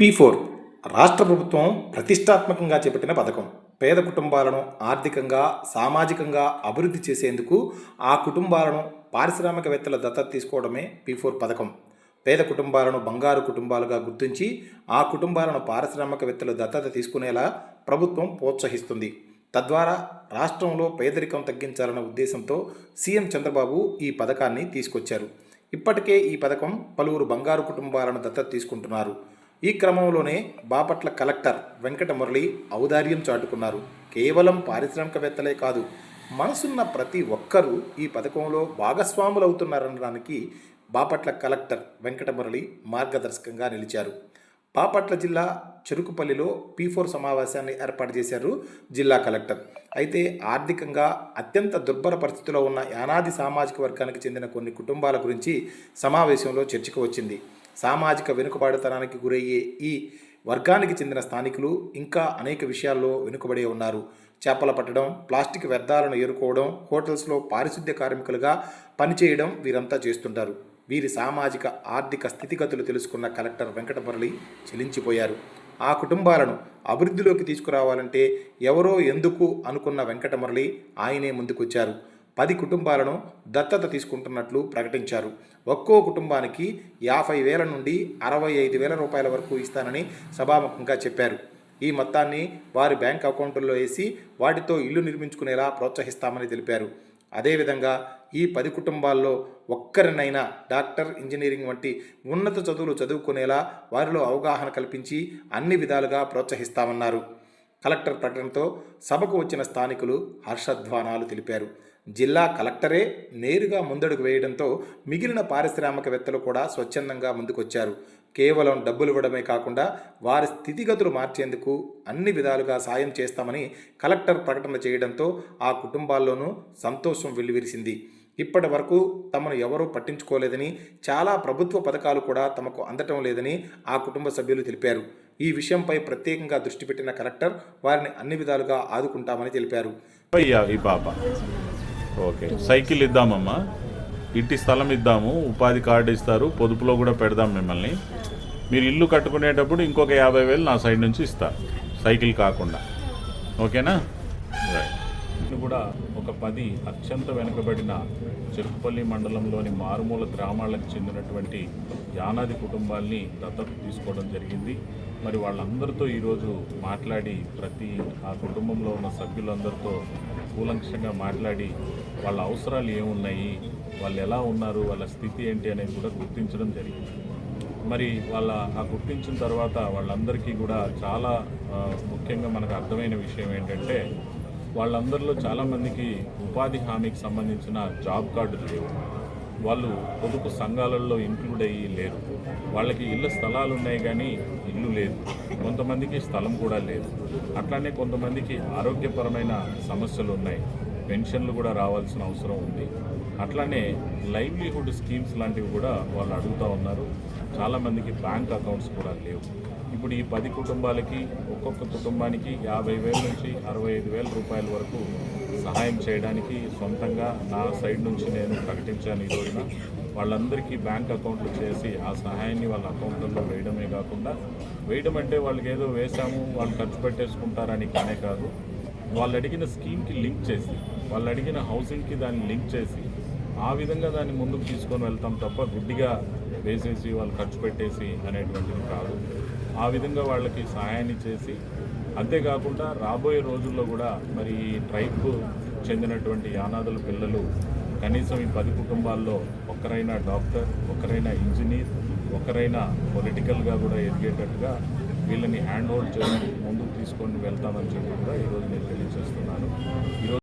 P four రాష్ట్ర ప్రభుత్వం ప్రతిష్టాత్మకంగా చేపట్టిన పథకం. పేద కుటుంబాలను ఆర్థికంగా సామాజికంగా అభివృద్ధి చేసేందుకు ఆ కుటుంబాలను పారిశ్రామికవేత్తల దత్తత తీసుకోవడమే పీ ఫోర్ పథకం. పేద కుటుంబాలను బంగారు కుటుంబాలుగా గుర్తించి ఆ కుటుంబాలను పారిశ్రామికవేత్తలు దత్తత తీసుకునేలా ప్రభుత్వం ప్రోత్సహిస్తుంది. తద్వారా రాష్ట్రంలో పేదరికం తగ్గించాలన్న ఉద్దేశంతో సీఎం చంద్రబాబు ఈ పథకాన్ని తీసుకొచ్చారు. ఇప్పటికే ఈ పథకం పలువురు బంగారు కుటుంబాలను దత్తత తీసుకుంటున్నారు. ఈ క్రమంలోనే బాపట్ల కలెక్టర్ వెంకట మురళి ఔదార్యం చాటుకున్నారు. కేవలం పారిశ్రామికవేత్తలే కాదు మనసున్న ప్రతి ఒక్కరూ ఈ పథకంలో భాగస్వాములవుతున్నారనడానికి బాపట్ల కలెక్టర్ వెంకట మురళి మార్గదర్శకంగా నిలిచారు. బాపట్ల జిల్లా చెరుకుపల్లిలో పీ ఫోర్ సమావేశాన్ని ఏర్పాటు చేశారు జిల్లా కలెక్టర్. అయితే ఆర్థికంగా అత్యంత దుర్భర పరిస్థితిలో ఉన్న యానాది సామాజిక వర్గానికి చెందిన కొన్ని కుటుంబాల గురించి సమావేశంలో చర్చకు వచ్చింది. సామాజిక వెనుకబాటుతనానికి గురయ్యే ఈ వర్గానికి చెందిన స్థానికులు ఇంకా అనేక విషయాల్లో వెనుకబడి ఉన్నారు. చేపలు పట్టడం ప్లాస్టిక్ వ్యర్థాలను ఏరుకోవడం హోటల్స్లో పారిశుద్ధ్య కార్మికులుగా పనిచేయడం వీరంతా చేస్తుంటారు. వీరి సామాజిక ఆర్థిక స్థితిగతులు తెలుసుకున్న కలెక్టర్ వెంకటమురళి చెలించిపోయారు. ఆ కుటుంబాలను అభివృద్ధిలోకి తీసుకురావాలంటే ఎవరో ఎందుకు అనుకున్న వెంకటమురళి ఆయనే ముందుకొచ్చారు. పది కుటుంబాలను దత్తత తీసుకుంటున్నట్లు ప్రకటించారు. ఒక్కో కుటుంబానికి యాభై వేల నుండి అరవై ఐదు వేల రూపాయల వరకు ఇస్తానని సభాముఖంగా చెప్పారు. ఈ మొత్తాన్ని వారి బ్యాంక్ అకౌంటుల్లో వేసి వాటితో ఇల్లు నిర్మించుకునేలా ప్రోత్సహిస్తామని తెలిపారు. అదేవిధంగా ఈ పది కుటుంబాల్లో ఒక్కరినైనా డాక్టర్ ఇంజనీరింగ్ వంటి ఉన్నత చదువులు చదువుకునేలా వారిలో అవగాహన కల్పించి అన్ని విధాలుగా ప్రోత్సహిస్తామన్నారు. కలెక్టర్ ప్రకటనతో సభకు వచ్చిన స్థానికులు హర్షధ్వానాలు తెలిపారు. జిల్లా కలెక్టరే నేరుగా ముందడుగు వేయడంతో మిగిలిన పారిశ్రామికవేత్తలు కూడా స్వచ్ఛందంగా ముందుకొచ్చారు. కేవలం డబ్బులు ఇవ్వడమే కాకుండా వారి స్థితిగతులు మార్చేందుకు అన్ని విధాలుగా సాయం చేస్తామని కలెక్టర్ ప్రకటన చేయడంతో ఆ కుటుంబాల్లోనూ సంతోషం వెల్లివిరిసింది. ఇప్పటి వరకు తమను ఎవరూ పట్టించుకోలేదని చాలా ప్రభుత్వ పథకాలు కూడా తమకు అందటం లేదని ఆ కుటుంబ సభ్యులు తెలిపారు. ఈ విషయంపై ప్రత్యేకంగా దృష్టి పెట్టిన కలెక్టర్ వారిని అన్ని విధాలుగా ఆదుకుంటామని తెలిపారు. అయ్యా ఈ బాబా ఓకే. సైకిల్ ఇద్దామమ్మా. ఇంటి స్థలం ఇద్దాము ఉపాధి కార్డు ఇస్తారు పొదుపులో కూడా పెడదాం మిమ్మల్ని. మీరు ఇల్లు కట్టుకునేటప్పుడు ఇంకొక యాభై వేలు నా సైడ్ నుంచి ఇస్తా సైకిల్ కాకుండా. ఓకేనా? రైట్ ఇది కూడా ఒక పది అత్యంత వెనుకబడిన చెరుకుపల్లి మండలంలోని మారుమూల గ్రామాలకు చెందినటువంటి యానాది కుటుంబాల్ని దత్తత తీసుకోవడం జరిగింది. మరి వాళ్ళందరితో ఈరోజు మాట్లాడి ప్రతి ఆ కుటుంబంలో ఉన్న సభ్యులందరితో కూలంక్షంగా మాట్లాడి వాళ్ళ అవసరాలు ఏమున్నాయి వాళ్ళు ఎలా ఉన్నారు వాళ్ళ స్థితి ఏంటి అనేది కూడా గుర్తించడం జరిగింది. మరి వాళ్ళ ఆ గుర్తించిన తర్వాత వాళ్ళందరికీ కూడా చాలా ముఖ్యంగా మనకు అర్థమైన విషయం ఏంటంటే వాళ్ళందరిలో చాలామందికి ఉపాధి హామీకి సంబంధించిన జాబ్ కార్డులు లేవు. వాళ్ళు పొదుపు సంఘాలలో ఇంక్లూడ్ అయ్యి లేరు. వాళ్ళకి ఇళ్ళ స్థలాలు ఉన్నాయి కానీ ఇల్లు లేదు. కొంతమందికి స్థలం కూడా లేదు. అట్లానే కొంతమందికి ఆరోగ్యపరమైన సమస్యలు ఉన్నాయి. పెన్షన్లు కూడా రావాల్సిన అవసరం ఉంది. అట్లానే లైవ్లీహుడ్ స్కీమ్స్ లాంటివి కూడా వాళ్ళు అడుగుతూ ఉన్నారు. చాలామందికి బ్యాంక్ అకౌంట్స్ కూడా లేవు. ఇప్పుడు ఈ పది కుటుంబాలకి ఒక్కొక్క కుటుంబానికి యాభై వేల నుంచి అరవై ఐదు వేల రూపాయల వరకు సహాయం చేయడానికి సొంతంగా నా సైడ్ నుంచి నేను ప్రకటించాను ఈ రోజున. వాళ్ళందరికీ బ్యాంక్ అకౌంట్లు చేసి ఆ సహాయాన్ని వాళ్ళ అకౌంట్లలో వేయడమే కాకుండా వేయడం అంటే వాళ్ళకి ఏదో వేసాము వాళ్ళు ఖర్చు పెట్టేసుకుంటారని కానే కాదు. వాళ్ళు అడిగిన స్కీమ్కి లింక్ చేసి వాళ్ళు అడిగిన హౌసింగ్కి దాన్ని లింక్ చేసి ఆ విధంగా దాన్ని ముందుకు తీసుకొని వెళ్తాం తప్ప గుడ్డిగా వేసేసి వాళ్ళు ఖర్చు పెట్టేసి అనేటువంటిది కాదు. ఆ విధంగా వాళ్ళకి సహాయాన్ని చేసి అంతేకాకుండా రాబోయే రోజుల్లో కూడా మరి ఈ ట్రైబ్కు చెందినటువంటి యానాదుల పిల్లలు కనీసం ఈ పది కుటుంబాల్లో ఒకరైనా డాక్టర్ ఒకరైనా ఇంజనీర్ ఒకరైనా పొలిటికల్గా కూడా ఎదిగేటట్టుగా వీళ్ళని హ్యాండ్ హోల్డ్ చేసి ముందుకు తీసుకొని వెళ్తామని చెప్పి కూడా ఈరోజు నేను తెలియజేస్తున్నాను. ఈరోజు